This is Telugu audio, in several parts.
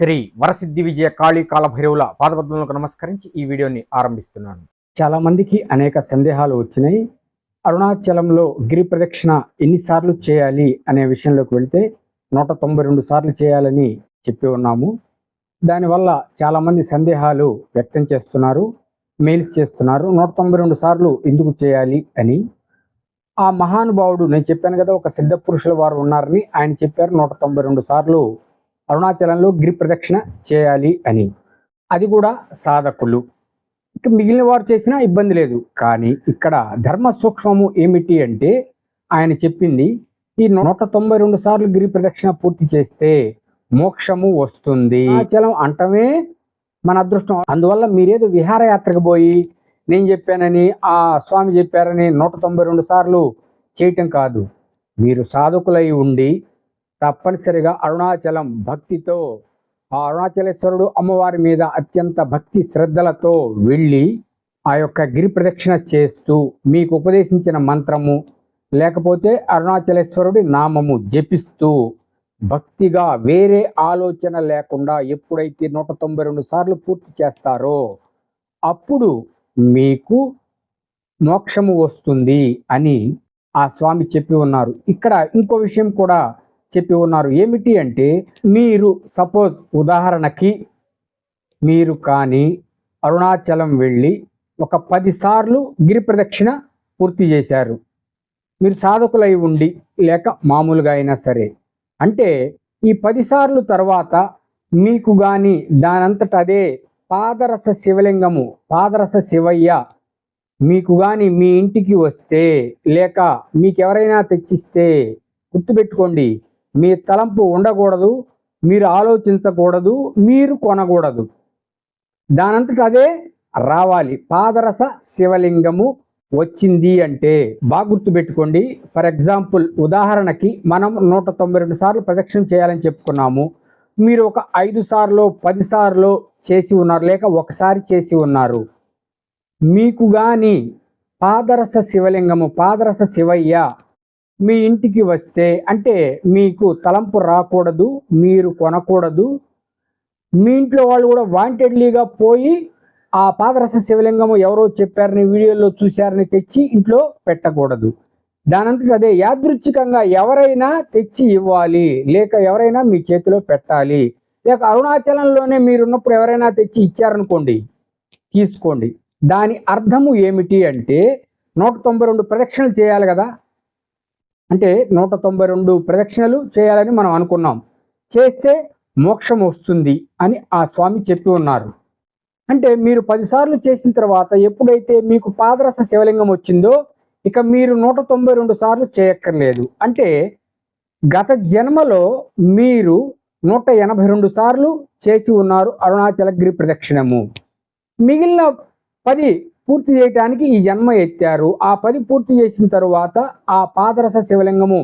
శ్రీ వరసిద్ధి విజయ కాళీ కాలభైరవుల పాదపద్మలకు నమస్కరించి ఈ వీడియోని ఆరంభిస్తున్నాను. చాలా మందికి అనేక సందేహాలు వచ్చినాయి. అరుణాచలంలో గిరి ప్రదక్షిణ ఎన్నిసార్లు చేయాలి అనే విషయంలోకి వెళితే నూట తొంభై రెండు సార్లు చేయాలని చెప్పి ఉన్నాము. దానివల్ల చాలామంది సందేహాలు వ్యక్తం చేస్తున్నారు మెయిల్స్ చేస్తున్నారు. నూట తొంభై రెండు సార్లు ఎందుకు చేయాలి అని. ఆ మహానుభావుడు నేను చెప్పాను కదా ఒక సిద్ధ పురుషుల వారు ఉన్నారని ఆయన చెప్పారు. నూట తొంభై రెండు సార్లు అరుణాచలంలో గిరి ప్రదక్షిణ చేయాలి అని. అది కూడా సాధకులు. ఇక మిగిలిన వారు చేసినా ఇబ్బంది లేదు. కానీ ఇక్కడ ధర్మ సూక్ష్మము ఏమిటి అంటే ఆయన చెప్పింది ఈ నూట తొంభై రెండు సార్లు గిరి ప్రదక్షిణ పూర్తి చేస్తే మోక్షము వస్తుంది. అరుణాచలం అంటమే మన అదృష్టం. అందువల్ల మీరేదో విహారయాత్రకు పోయి నేను చెప్పానని ఆ స్వామి చెప్పారని నూట తొంభై రెండు సార్లు చేయటం కాదు. మీరు సాధకులై ఉండి తప్పనిసరిగా అరుణాచలం భక్తితో ఆ అరుణాచలేశ్వరుడు అమ్మవారి మీద అత్యంత భక్తి శ్రద్ధలతో వెళ్ళి ఆ యొక్క గిరి ప్రదక్షిణ చేస్తూ మీకు ఉపదేశించిన మంత్రము లేకపోతే అరుణాచలేశ్వరుడి నామము జపిస్తూ భక్తిగా వేరే ఆలోచన లేకుండా ఎప్పుడైతే నూట తొంభై రెండు సార్లు పూర్తి చేస్తారో అప్పుడు మీకు మోక్షము వస్తుంది అని ఆ స్వామి చెప్పి ఉన్నారు. ఇక్కడ ఇంకో విషయం కూడా చెప్పి ఉన్నారు. ఏమిటి అంటే మీరు సపోజ్ ఉదాహరణకి మీరు కానీ అరుణాచలం వెళ్ళి ఒక పదిసార్లు గిరి ప్రదక్షిణ పూర్తి చేశారు. మీరు సాధకులై ఉండి లేక మామూలుగా అయినా సరే. అంటే ఈ పదిసార్లు తర్వాత మీకు కానీ దానంతట అదే పాదరస శివలింగము పాదరస శివయ్య మీకు కానీ మీ ఇంటికి వస్తే లేక మీకు ఎవరైనా తెచ్చిస్తే గుర్తుపెట్టుకోండి. మీ తలంపు ఉండకూడదు మీరు ఆలోచించకూడదు మీరు కొనకూడదు. దానంతట అదే రావాలి. పాదరస శివలింగము వచ్చింది అంటే బాగా గుర్తుపెట్టుకోండి. ఫర్ ఎగ్జాంపుల్ ఉదాహరణకి మనం నూట తొంభై రెండు సార్లు ప్రదక్షిణ చేయాలని చెప్పుకున్నాము. మీరు ఒక ఐదు సార్లు పది సార్లు చేసి ఉన్నారు లేక ఒకసారి చేసి ఉన్నారు. మీకు కానీ పాదరస శివలింగము పాదరస శివయ్య మీ ఇంటికి వస్తే అంటే మీకు తలంపు రాకూడదు మీరు కొనకూడదు మీ ఇంట్లో వాళ్ళు కూడా వాంటెడ్లీగా పోయి ఆ పాదరస శివలింగము ఎవరో చెప్పారని వీడియోలో చూశారని తెచ్చి ఇంట్లో పెట్టకూడదు. దానంతటి అదే యాదృచ్ఛికంగా ఎవరైనా తెచ్చి ఇవ్వాలి లేక ఎవరైనా మీ చేతిలో పెట్టాలి. లేక అరుణాచలంలోనే మీరున్నప్పుడు ఎవరైనా తెచ్చి ఇచ్చారనుకోండి తీసుకోండి. దాని అర్థము ఏమిటి అంటే నూట తొంభై రెండు ప్రదక్షిణలు చేయాలి కదా. అంటే నూట తొంభై రెండు ప్రదక్షిణలు చేయాలని మనం అనుకున్నాం. చేస్తే మోక్షం వస్తుంది అని ఆ స్వామి చెప్పి ఉన్నారు. అంటే మీరు పదిసార్లు చేసిన తర్వాత ఎప్పుడైతే మీకు పాదరస శివలింగం వచ్చిందో ఇక మీరు నూట తొంభై రెండు సార్లు చేయక్కర్లేదు. అంటే గత జన్మలో మీరు నూట ఎనభై రెండు సార్లు చేసి ఉన్నారు అరుణాచలగిరి ప్రదక్షిణము. మిగిలిన పది పూర్తి చేయటానికి ఈ జన్మ ఎత్తారు. ఆ పది పూర్తి చేసిన తరువాత ఆ పాదరస శివలింగము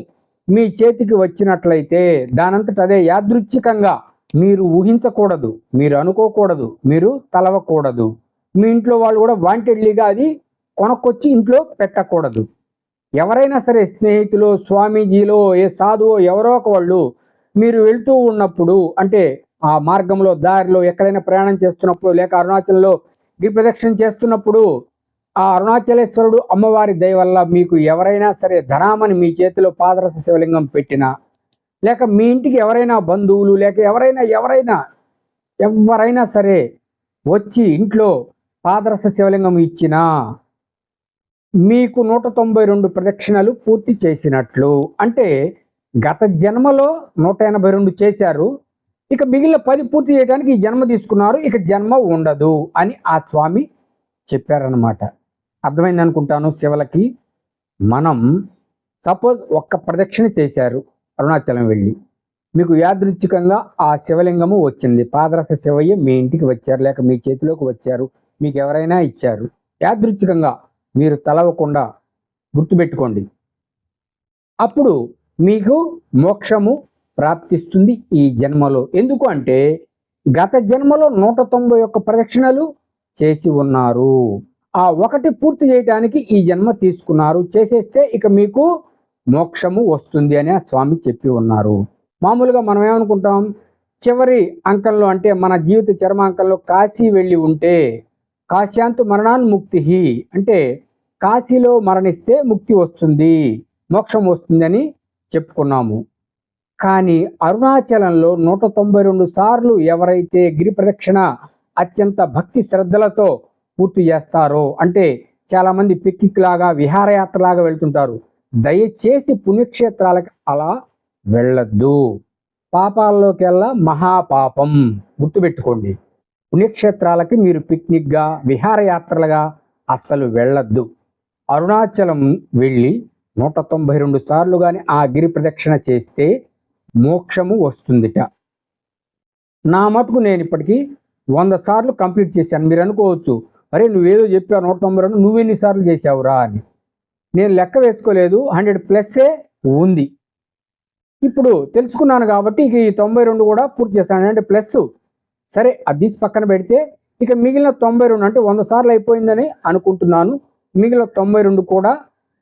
మీ చేతికి వచ్చినట్లయితే దానంతట అదే యాదృచ్ఛికంగా మీరు ఊహించకూడదు మీరు అనుకోకూడదు మీరు తలవకూడదు. మీ ఇంట్లో వాళ్ళు కూడా వాంటెడ్లీగా అది కొనుక్కొచ్చి ఇంట్లో పెట్టకూడదు. ఎవరైనా సరే స్నేహితులు స్వామీజీలో ఏ సాధువో ఎవరో ఒక వాళ్ళు మీరు వెళ్తూ ఉన్నప్పుడు అంటే ఆ మార్గంలో దారిలో ఎక్కడైనా ప్రయాణం చేస్తున్నప్పుడు లేక అరుణాచల్లో గిరి ప్రదక్షిణ చేస్తున్నప్పుడు ఆ అరుణాచలేశ్వరుడు అమ్మవారి దయ వల్ల మీకు ఎవరైనా సరే ధనామని మీ చేతిలో పాదరస శివలింగం పెట్టినా లేక మీ ఇంటికి ఎవరైనా బంధువులు లేక ఎవరైనా ఎవరైనా ఎవరైనా సరే వచ్చి ఇంట్లో పాదరస శివలింగం ఇచ్చినా మీకు నూట తొంభై రెండు ప్రదక్షిణలు పూర్తి చేసినట్లు. అంటే గత జన్మలో నూట ఎనభై రెండు చేశారు. ఇక మిగిలిన పది పూర్తి చేయడానికి ఈ జన్మ తీసుకున్నారు. ఇక జన్మ ఉండదు అని ఆ స్వామి చెప్పారనమాట అర్థమైంది అనుకుంటాను శివలకి. మనం సపోజ్ ఒక్క ప్రదక్షిణ చేశారు అరుణాచలం వెళ్ళి. మీకు యాదృచ్ఛికంగా ఆ శివలింగము వచ్చింది. పాదరస శివయ్య మీ ఇంటికి వచ్చారు లేక మీ చేతిలోకి వచ్చారు మీకు ఎవరైనా ఇచ్చారు. యాదృచ్ఛికంగా మీరు తలవకుండా గుర్తుపెట్టుకోండి. అప్పుడు మీకు మోక్షము ప్రాప్తిస్తుంది ఈ జన్మలో. ఎందుకు అంటే గత జన్మలో నూట తొంభై ఒక్క ప్రదక్షిణలు చేసి ఉన్నారు. ఆ ఒకటి పూర్తి చేయడానికి ఈ జన్మ తీసుకున్నారు. చేసేస్తే ఇక మీకు మోక్షము వస్తుంది అని ఆ స్వామి చెప్పి ఉన్నారు. మామూలుగా మనం ఏమనుకుంటాం? చివరి అంకంలో అంటే మన జీవిత చర్మాంకంలో కాశీ వెళ్ళి ఉంటే కాశ్యాంతు మరణాన్ముక్తి అంటే కాశీలో మరణిస్తే ముక్తి వస్తుంది మోక్షం వస్తుందని చెప్పుకున్నాము. కానీ అరుణాచలంలో నూట తొంభై రెండు సార్లు ఎవరైతే గిరి ప్రదక్షిణ అత్యంత భక్తి శ్రద్ధలతో పూర్తి చేస్తారో అంటే చాలామంది పిక్నిక్ లాగా విహారయాత్రలాగా వెళ్తుంటారు. దయచేసి పుణ్యక్షేత్రాలకు అలా వెళ్ళద్దు. పాపాల్లోకెల్లా మహాపాపం. గుర్తుపెట్టుకోండి. పుణ్యక్షేత్రాలకి మీరు పిక్నిక్గా విహారయాత్రలుగా అస్సలు వెళ్ళద్దు. అరుణాచలం వెళ్ళి నూట తొంభై రెండు సార్లు కానీ ఆ గిరి ప్రదక్షిణ చేస్తే మోక్షము వస్తుందిట. నా మటుకు నేను ఇప్పటికీ వంద సార్లు కంప్లీట్ చేశాను. మీరు అనుకోవచ్చు అరే నువ్వేదో చెప్పావు నూట తొంభై రెండు నువ్వెన్నిసార్లు చేసావురా అని. నేను లెక్క వేసుకోలేదు హండ్రెడ్ ప్లస్సే ఉంది. ఇప్పుడు తెలుసుకున్నాను కాబట్టి ఇక ఈ తొంభై రెండు కూడా పూర్తి చేస్తాను. అంటే ప్లస్ సరే అది తీసి పక్కన పెడితే ఇక మిగిలిన తొంభై రెండు అంటే వంద సార్లు అయిపోయిందని అనుకుంటున్నాను. మిగిలిన తొంభై రెండు కూడా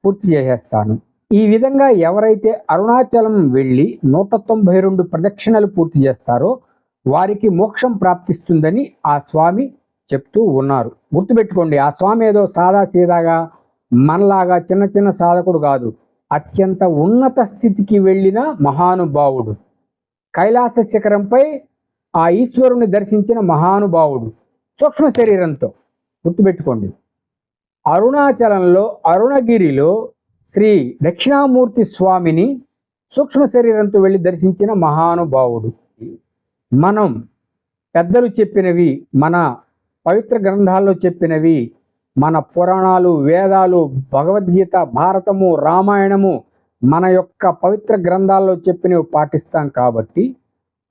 పూర్తి చేసేస్తాను. ఈ విధంగా ఎవరైతే అరుణాచలం వెళ్ళి నూట తొంభై రెండు ప్రదక్షిణలు పూర్తి చేస్తారో వారికి మోక్షం ప్రాప్తిస్తుందని ఆ స్వామి చెప్తూ ఉన్నారు. గుర్తుపెట్టుకోండి ఆ స్వామి ఏదో సాదా సీదాగా మనలాగా చిన్న చిన్న సాధకుడు కాదు. అత్యంత ఉన్నత స్థితికి వెళ్ళిన మహానుభావుడు. కైలాస శిఖరంపై ఆ ఈశ్వరుని దర్శించిన మహానుభావుడు. సూక్ష్మ శరీరంతో గుర్తుపెట్టుకోండి. అరుణాచలంలో అరుణగిరిలో శ్రీ దక్షిణామూర్తి స్వామిని సూక్ష్మ శరీరంతో వెళ్ళి దర్శించిన మహానుభావుడు. మనం పెద్దలు చెప్పినవి మన పవిత్ర గ్రంథాల్లో చెప్పినవి మన పురాణాలు వేదాలు భగవద్గీత భారతము రామాయణము మన యొక్క పవిత్ర గ్రంథాల్లో చెప్పినవి పాటిస్తాం కాబట్టి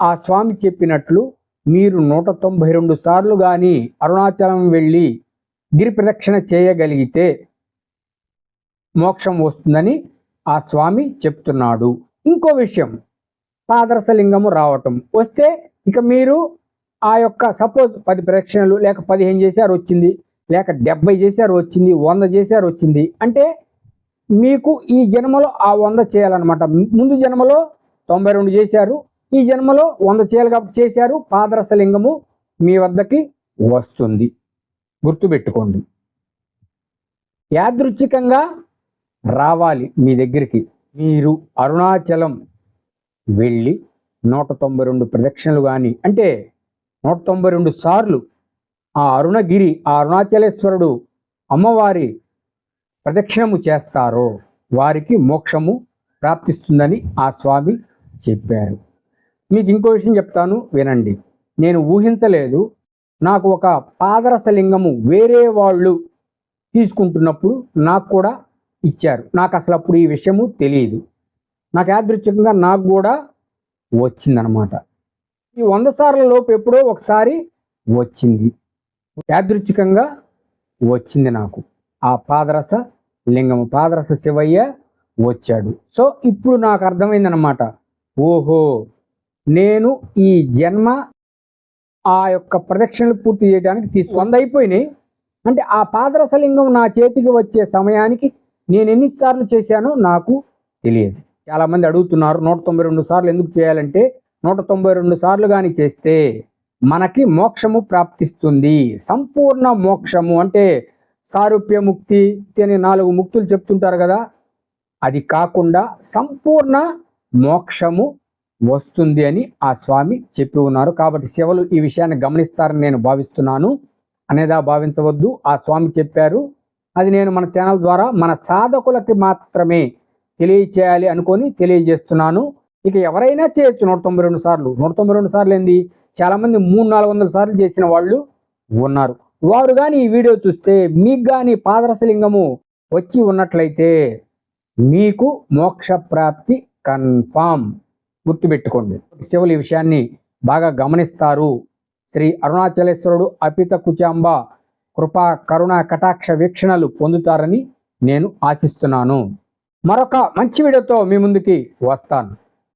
ఆ స్వామి చెప్పినట్లు మీరు నూట తొంభై రెండు సార్లు కానీ అరుణాచలం వెళ్ళి గిరి ప్రదక్షిణ చేయగలిగితే మోక్షం వస్తుందని ఆ స్వామి చెప్తున్నాడు. ఇంకో విషయం పాదరసలింగము రావటం. వస్తే ఇక మీరు ఆ యొక్క సపోజ్ పది ప్రదక్షిణలు లేక పదిహేను చేశారు వచ్చింది లేక డెబ్బై చేశారు వచ్చింది వంద చేశారు వచ్చింది. అంటే మీకు ఈ జన్మలో ఆ వంద చేయాలన్నమాట. ముందు జన్మలో తొంభై రెండు చేశారు ఈ జన్మలో వంద చేయాలి కాబట్టి చేశారు పాదరసలింగము మీ వద్దకి వస్తుంది. గుర్తుపెట్టుకోండి. యాదృచ్ఛికంగా రావాలి మీ దగ్గరికి. మీరు అరుణాచలం వెళ్ళి నూట తొంభై రెండు ప్రదక్షిణలు కానీ అంటే నూట తొంభై రెండు సార్లు ఆ అరుణగిరి ఆ అరుణాచలేశ్వరుడు అమ్మవారి ప్రదక్షిణము చేస్తారో వారికి మోక్షము ప్రాప్తిస్తుందని ఆ స్వామి చెప్పారు. మీకు ఇంకో విషయం చెప్తాను వినండి. నేను ఊహించలేదు. నాకు ఒక పాదరసలింగము వేరే వాళ్ళు తీసుకుంటున్నప్పుడు నాకు కూడా ఇచ్చారు. నాకు అసలు అప్పుడు ఈ విషయము తెలియదు నాకు యాదృచ్ఛికంగా నాకు కూడా వచ్చిందనమాట. ఈ వంద సార్ల లోపు ఎప్పుడో ఒకసారి వచ్చింది. యాదృచ్ఛికంగా వచ్చింది నాకు. ఆ పాదరస లింగము పాదరస శివయ్య వచ్చాడు. సో ఇప్పుడు నాకు అర్థమైందనమాట ఓహో! నేను ఈ జన్మ ఆ యొక్క ప్రదక్షిణలు పూర్తి చేయడానికి తీసు వంద అయిపోయినాయి. అంటే ఆ పాదరసలింగం నా చేతికి వచ్చే సమయానికి నేను ఎన్నిసార్లు చేశానో నాకు తెలియదు. చాలామంది అడుగుతున్నారు నూట తొంభై రెండు సార్లు ఎందుకు చేయాలంటే నూట తొంభై రెండు సార్లు కానీ చేస్తే మనకి మోక్షము ప్రాప్తిస్తుంది. సంపూర్ణ మోక్షము అంటే సారూప్య ముక్తి అని నాలుగు ముక్తులు చెప్తుంటారు కదా అది కాకుండా సంపూర్ణ మోక్షము వస్తుంది అని ఆ స్వామి చెప్పి ఉన్నారు. కాబట్టి శివలు ఈ విషయాన్ని గమనిస్తారని నేను భావిస్తున్నాను. అనేదా భావించవద్దు. ఆ స్వామి చెప్పారు అది నేను మన ఛానల్ ద్వారా మన సాధకులకి మాత్రమే తెలియచేయాలి అనుకొని తెలియజేస్తున్నాను. ఇక ఎవరైనా చేయొచ్చు. నూట తొంభై రెండు సార్లు. నూట తొంభై రెండు సార్లు ఏంది? చాలామంది మూడు నాలుగు వందల సార్లు చేసిన వాళ్ళు ఉన్నారు. వారు కానీ ఈ వీడియో చూస్తే మీకు కానీ పాదరసలింగము వచ్చి ఉన్నట్లయితే మీకు మోక్ష ప్రాప్తి కన్ఫామ్. గుర్తుపెట్టుకోండి. శివులు ఈ విషయాన్ని బాగా గమనిస్తారు. శ్రీ అరుణాచలేశ్వరుడు అపిత కుచాంబ కృపా కరుణ కటాక్ష వీక్షణలు పొందుతారని నేను ఆశిస్తున్నాను. మరొక మంచి వీడియోతో మీ ముందుకి వస్తాను.